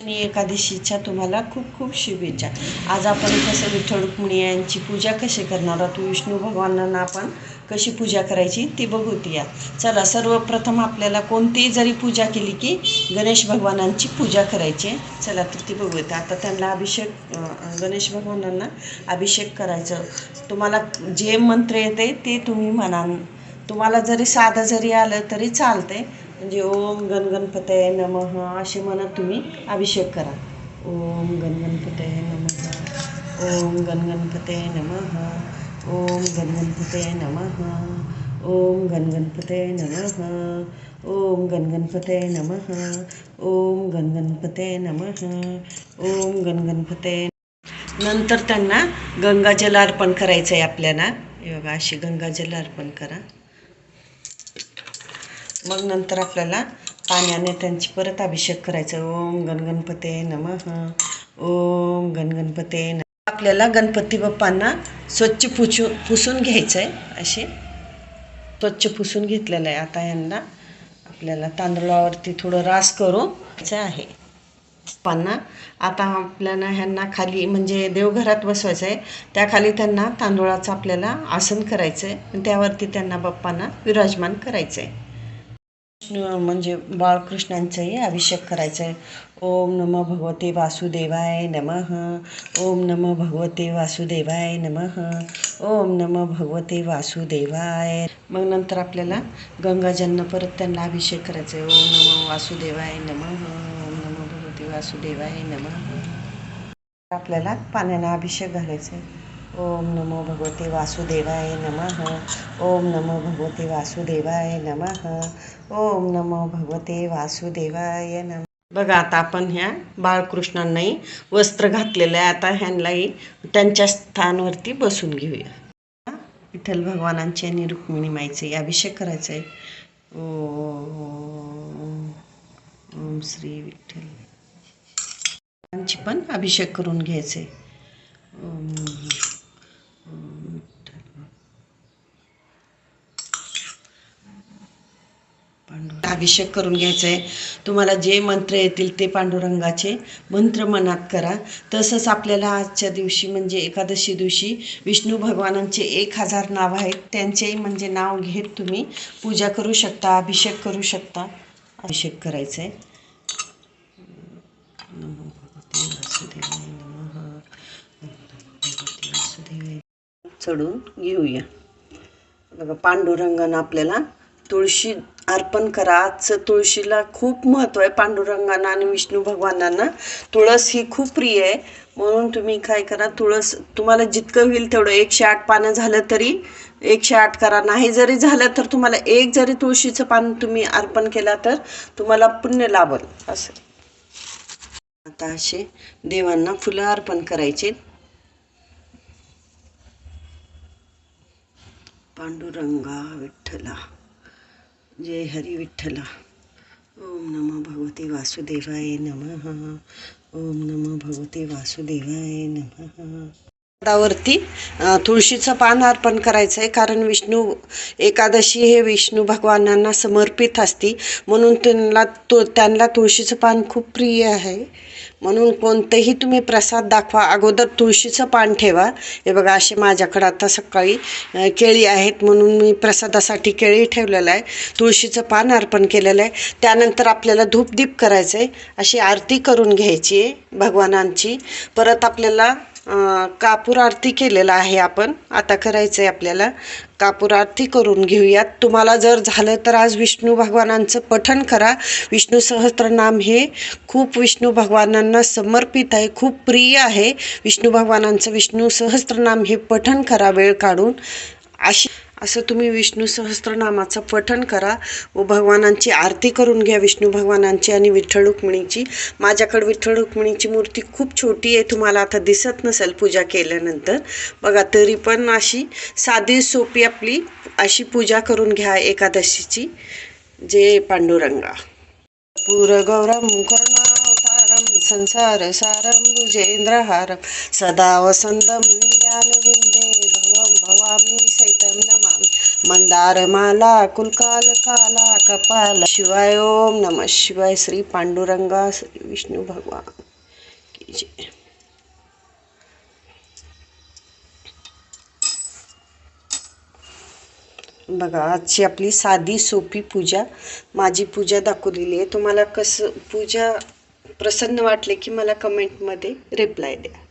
आणि एकादशीच्या तुम्हाला खूप खूप शुभेच्छा. आज आपण कसं विठ्ठल रुक्मिणी यांची पूजा कशी करणार आहोत? विष्णू भगवानांना आपण कशी पूजा करायची ती बघूत या चला सर्वप्रथम आपल्याला कोणतीही जरी पूजा केली की गणेश भगवानांची पूजा करायची आहे. चला तर ती बघूया आता त्यांना अभिषेक गणेश भगवानांना अभिषेक करायचं. तुम्हाला जे मंत्र येते ते तुम्ही म्हणा तुम्हाला जरी साधं जरी आलं तरी चालतंय. म्हणजे ओम गणगणपतय नमः असे म्हणत तुम्ही अभिषेक करा. ओम गणगणपतय नमः. ओम गणगणपतय नमः. ओम गणगणपतय नमः. ओम गणगणपतय नमः. ओम गणगणपतय नमः. ओम गणगणपतय नमः. ओम गणगणपतय नंतर त्यांना गंगाजल अर्पण करायचं आहे आपल्याला. हे बघा अशी गंगाजल अर्पण करा. मग नंतर आपल्याला पाण्याने त्यांची परत अभिषेक करायचा. ओम गणगणपते नम. ओम गणगणपते आपल्याला गणपती बाप्पांना स्वच्छ पुसू पुसून घ्यायचं आहे असे. स्वच्छ पुसून घेतलेलं आहे. आता यांना आपल्याला तांदळावरती थोडं रास करू आहे. बाप्पांना आता आपल्याला ह्यांना खाली म्हणजे देवघरात बसवायचं आहे त्याखाली त्यांना तांदूळाचं आपल्याला आसन करायचं आहे आणि त्यावरती त्यांना बाप्पांना विराजमान करायचं आहे म्हणजे बाळकृष्णांचाही अभिषेक करायचा आहे ओम नम भगवते वासुदेवाय नमः. ओम नम भगवते वासुदेवाय नमः. ओम नम भगवते वासुदेवाय. मग नंतर आपल्याला गंगाजलनं परत त्यांना अभिषेक करायचा आहे ओम नम वासुदेवाय नमः. ओम नमो भगवते वासुदेवाय नमः. आपल्याला पाण्यानं अभिषेक घालायचा आहे ओम नमो भगवते वासुदेवाय नमः। ओम नमो भगवते वासुदेवाय नमः। ओम नमो भगवते वासुदेवाय नम। बघा आता आपण ह्या बाळकृष्णांनाही वस्त्र घातलेलं आहे. आता ह्यांनाही त्यांच्या स्थानवरती बसून घेऊया. विठ्ठल भगवानांचे आणि रुक्मिणी माईचे अभिषेक करायचा आहे ओम श्री विठ्ठल. पण अभिषेक करून घ्यायचे ओम ओम. अभिषेक करून घ्यायचा आहे तुम्हाला जे मंत्र येतील ते पांडुरंगाचे मंत्र मनात करा. तसंच आपल्याला आजच्या दिवशी म्हणजे एकादशी दिवशी विष्णू भगवानांचे एक हजार नाव आहेत. त्यांचेही म्हणजे नाव घेत तुम्ही. पूजा करू शकता अभिषेक करू शकता. अभिषेक करायचा आहे नमो भगवते वासुदेवाय नमः भगवते वासुदेवाय चढून घेऊया. बघा पांडुरंगानं आपल्याला तुळशी अर्पण करा. आजचं तुळशीला खूप महत्त्व आहे. पांडुरंगांना आणि विष्णू भगवानांना तुळस ही खूप प्रिय आहे. म्हणून तुम्ही काय करा तुळस तुम्हाला जितकं होईल तेवढं एकशे आठ पानं झालं तरी एकशे आठ करा. नाही जरी झालं तर तुम्हाला एक जरी तुळशीचं पान तुम्ही अर्पण केला तर तुम्हाला पुण्य लाभल. असं. आता असे देवांना फुलं अर्पण करायचे. पांडुरंगा विठ्ठला। जय हरि विठ्ठला। ओम नमो भगवते वासुदेवाय नमः। ओम नमो भगवते वासुदेवाय नमः। वरती तुळशीचं पान अर्पण करायचं आहे. कारण विष्णू एकादशी हे विष्णू भगवानांना समर्पित असती. म्हणून त्यांना तु त्यांना तुळशीचं पान खूप प्रिय आहे. म्हणून कोणतेही तुम्ही प्रसाद दाखवा. अगोदर तुळशीचं पान ठेवा. हे बघा असे माझ्याकडं आता सकाळी केळी आहेत. म्हणून मी प्रसादासाठी केळी ठेवलेलं आहे. तुळशीचं पान अर्पण केलेलं आहे. त्यानंतर आपल्याला धूपदीप करायचं आहे अशी आरती करून घ्यायची आहे भगवानांची. परत आपल्याला कापूर आरती केलेला आहे आपण. आता करायचं आहे आपल्याला. कापूर आरती करून घेऊयात. तुम्हाला जर झालं तर आज विष्णू भगवानांचं पठण करा. विष्णू सहस्त्रनाम हे खूप विष्णू भगवानांना समर्पित आहे. खूप प्रिय आहे. विष्णू भगवानांचं विष्णू सहस्त्रनाम हे पठण करा वेळ काढून. अशी असं तुम्ही विष्णू सहस्त्रनामाचं पठण करा व भगवानांची आरती करून घ्या विष्णू भगवानांची आणि विठ्ठल रुक्मिणीची. माझ्याकडे विठ्ठल रुक्मिणीची मूर्ती खूप छोटी आहे तुम्हाला आता दिसत नसेल पूजा केल्यानंतर. बघा तरी पण अशी साधी सोपी आपली अशी पूजा करून घ्या एकादशीची जे पांडुरंगा. पूरगौरं करुणावतारं संसारसारं भुजेन्द्रहारं सदा वसन्तं ज्ञानविन्दे भवम भवामी सैतम नम। मंदार माला कुलकाल काला कपाल. शिवाय ओम नम. शिवाय श्री पांडुरंगा श्री विष्णू भगवान. की जय बघा आजची आपली साधी सोपी पूजा माझी पूजा दाखवलेली आहे. तुम्हाला कसं पूजा प्रसन्न वाटले की मला कमेंटमध्ये रिप्लाय द्या.